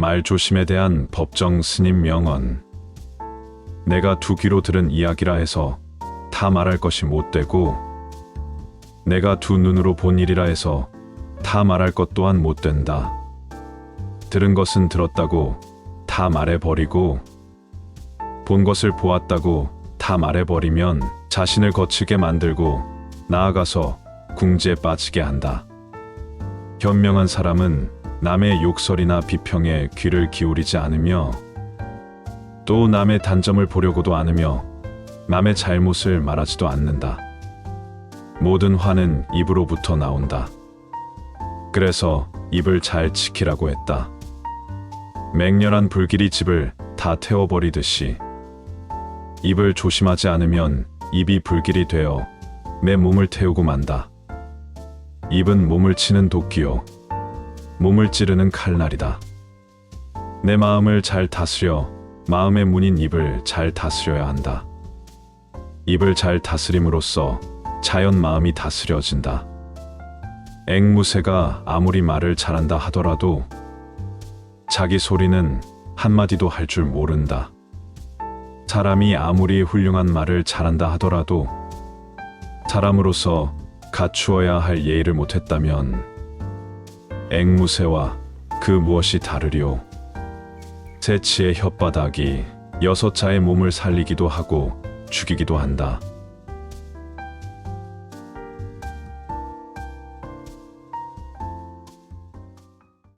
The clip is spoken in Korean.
말 조심에 대한 법정 스님 명언. 내가 두 귀로 들은 이야기라 해서 다 말할 것이 못 되고, 내가 두 눈으로 본 일이라 해서 다 말할 것 또한 못 된다. 들은 것은 들었다고 다 말해버리고, 본 것을 보았다고 다 말해버리면 자신을 거치게 만들고 나아가서 궁지에 빠지게 한다. 현명한 사람은 남의 욕설이나 비평에 귀를 기울이지 않으며 또 남의 단점을 보려고도 않으며 남의 잘못을 말하지도 않는다. 모든 화는 입으로부터 나온다. 그래서 입을 잘 지키라고 했다. 맹렬한 불길이 집을 다 태워버리듯이 입을 조심하지 않으면 입이 불길이 되어 내 몸을 태우고 만다. 입은 몸을 치는 도끼요. 몸을 찌르는 칼날이다. 내 마음을 잘 다스려 마음의 문인 입을 잘 다스려야 한다. 입을 잘 다스림으로써 자연 마음이 다스려진다. 앵무새가 아무리 말을 잘한다 하더라도 자기 소리는 한마디도 할 줄 모른다. 사람이 아무리 훌륭한 말을 잘한다 하더라도 사람으로서 갖추어야 할 예의를 못했다면 앵무새와 그 무엇이 다르리오. 새치의 혓바닥이 여섯 자의 몸을 살리기도 하고 죽이기도 한다.